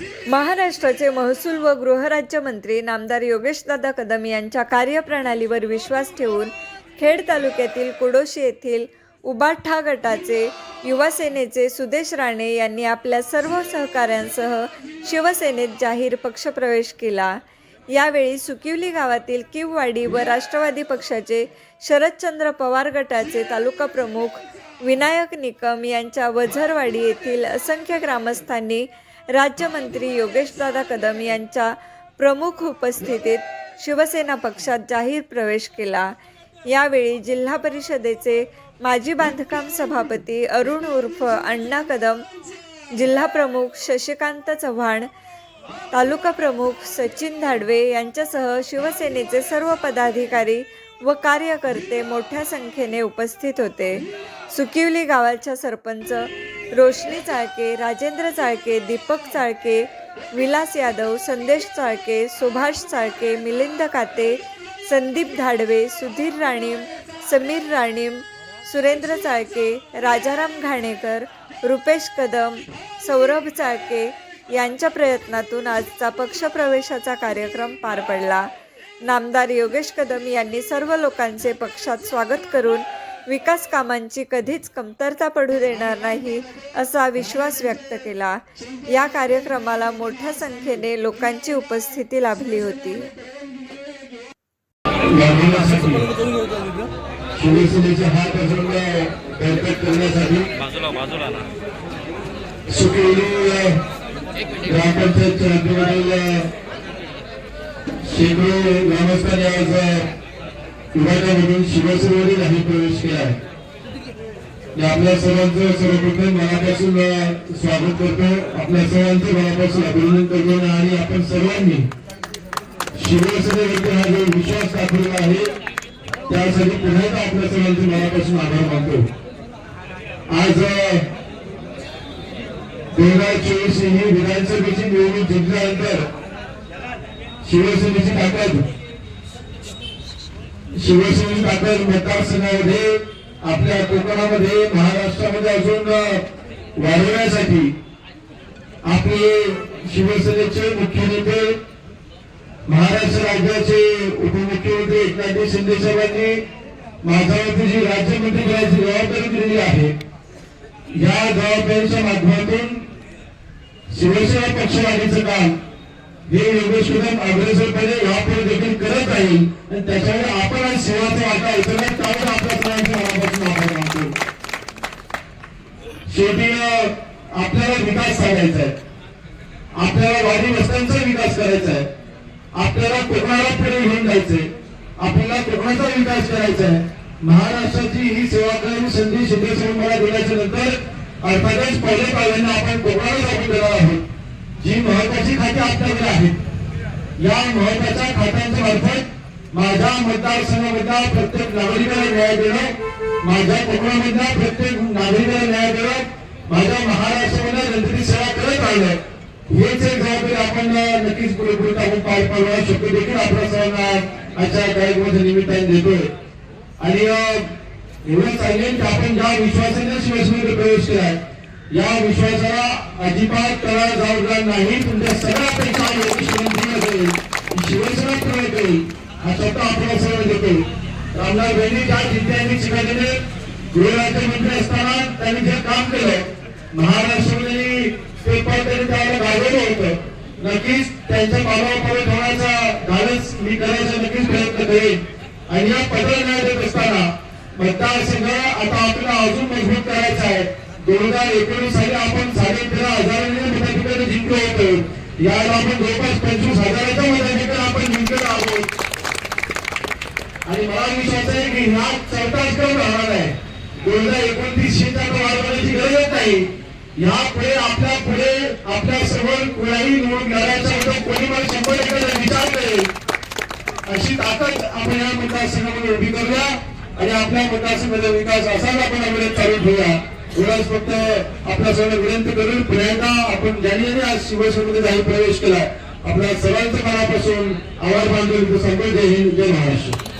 महाराष्ट्राचे महसूल व गृहराज्यमंत्री नामदार योगेशदादा कदम यांच्या कार्यप्रणालीवर विश्वास ठेवून खेड तालुक्यातील कुडोशी येथील उबाठा गटाचे युवासेनेचे सुदेश राणे यांनी आपल्या सर्व सहकाऱ्यांसह शिवसेनेत जाहीर पक्षप्रवेश केला. यावेळी सुकिवली गावातील किववाडी व राष्ट्रवादी पक्षाचे शरदचंद्र पवार गटाचे तालुका प्रमुख विनायक निकम यांच्या वझरवाडी येथील असंख्य ग्रामस्थांनी राज्यमंत्री योगेशदादा कदम यांच्या प्रमुख उपस्थितीत शिवसेना पक्षात जाहीर प्रवेश केला. यावेळी जिल्हा परिषदेचे माजी बांधकाम सभापती अरुण उर्फ अण्णा कदम जिल्हा प्रमुख शशिकांत चव्हाण तालुका प्रमुख सचिन धाडवे यांच्यासह शिवसेनेचे सर्व पदाधिकारी व कार्यकर्ते मोठ्या संख्येने उपस्थित होते. सुकिवली गावाच्या सरपंच रोशनी चाळके राजेंद्र चाळके दीपक चाळके विलास यादव संदेश चाळके सुभाष चाळके मिलिंद काते संदीप धाडवे सुधीर राणीम समीर राणीम सुरेंद्र चाळके राजाराम घाणेकर रुपेश कदम सौरभ चाळके यांच्या प्रयत्नातून आजचा पक्षप्रवेशाचा कार्यक्रम पार पडला. नामदार योगेश कदम यांनी सर्व लोकांचे पक्षात स्वागत करून विकास कामांची कधीच कमतरता पडू देणार नाही असा विश्वास व्यक्त केला. या कार्यक्रमाला मोठ्या संख्येने लोकांची उपस्थिती लाभली होती. बाजूला बाजूला शेकडो ग्रामस्थांनी आज विभागामधून शिवसेनेने जाहीर प्रवेश केला. आहे मी आपल्या सर्वांचं सर्वप्रथम मनापासून स्वागत करतो. आपल्या सर्वांचं मनापासून अभिनंदन करतो आणि आपण सर्वांनी शिवसेनेवरती हा जो विश्वास दाखवला आहे त्यासाठी पुन्हा एकदा आपल्या सर्वांचे मनापासून आभार मानतो. आज दोन हजार चोवीस ही विधानसभेची निवडणूक जिंकल्यानंतर शिवसेनेची ताकद शिवसेनेची ताकद मतदारसंघामध्ये आपल्या कोकणामध्ये महाराष्ट्रामध्ये अजून वाढवण्यासाठी आपले शिवसेनेचे मुख्य नेते महाराष्ट्र राज्याचे उपमुख्यमंत्री एकनाथ शिंदे साहेबांनी माझ्यावरती जी राज्यमंत्री करायची जबाबदारी दिलेली आहे. या जबाबदारीच्या माध्यमातून शिवसेना पक्षवाढीचं काम हे योगेश कदम अग्रेसरपणे यापुढे देखील करत राहील आणि त्याच्यामुळे आपण आज सेवाचा वाटा उचलण्यात त्यावर आपल्या सर्वांच्या मनापासून आभार मानतो. शेवटी आपल्याला विकास साधायचा आहे. आपल्याला वाडी वस्त्यांचा विकास करायचा आहे. आपल्याला कोकणाला पुढे घेऊन जायचंय. आपल्याला कोकणाचा विकास करायचा आहे. महाराष्ट्राची ही सेवा करण्याची संधी शिंदे साहेब मला दिल्याच्या नंतर अर्थातच पहिले पाहिल्यांदा आपण कोकणाला लागू देणार आहोत. जी महत्वाची खाती आपल्याकडे आहेत. या महत्त्वाच्या खात्यांच्या मार्फत माझ्या मतदारसंघामधला प्रत्येक नागरिकाला न्याय देणं माझ्या कोकणामधल्या प्रत्येक नागरिकाला न्याय देणं माझ्या महाराष्ट्रामध्ये जनतेची सेवा करत आलं हेच एक जबाबदारी आपण नक्कीच पुरेपूर आपण पार पाडणार शक्य देखील आपल्या सर्वांना आजच्या कार्यक्रमाच्या निमित्ताने देतोय. आणि एवढं सांगेन की आपण ज्या विश्वासाने शिवसेनेमध्ये प्रवेश केलाय या विश्वासाला अजिबात तळा जाऊ नाही. तुमच्या सगळ्या पैसा विनंती असेल शिवसेना प्रवेश करेल हा शब्द आपल्याला सर्व देतो रामदास बेंडी ज्या जिल्ह्यांनी शिकायचे गृहराज्यमंत्री असताना त्यांनी जे काम केलं महाराष्ट्रामध्ये पेपर त्यांनी त्याला गाजवलं होतं. नक्कीच त्यांच्या पावलावर होण्याचा धाडस मी करायचा नक्कीच प्रयत्न करेन. आणि या पत्र न्याय देत असताना मतदारसंघ आता आपल्याला अजून मजबूत करायचा आहे. दोन हजार एकोणीस साली आपण साडे तेरा हजारांनी मताधिकारी जिंकलो होतो. यावेळेला आपण जवळपास पंचवीस हजाराच्या मताधिकारी आपण जिंकत आहोत. आणि मला विश्वास आहे की ह्या चौथा क्रम राहणार आहे. दोन हजार एकोणतीस शीट आता वाढवण्याची गरजच नाही. ह्या पुढे आपल्या पुढे आपल्यासमोर कुणाही निवडून लढायच्या होता कोणी मला शंभर टक्के विचार करेल अशी ताकद आपण या मतदारसंघामध्ये उभी करूया आणि आपल्या मतदारसंघाचा विकास असाच आपण अभिनय चालू ठेवूया एवढाच फक्त आपल्या सगळ्यांना विनंती करून पुन्हा आपण ज्यांनी ज्यांनी आज शिवसेनेमध्ये जाहीर प्रवेश केला आपल्या सर्वांच्या मनापासून आभार मानतो सांगतो जय हिंद जय महाराष्ट्र.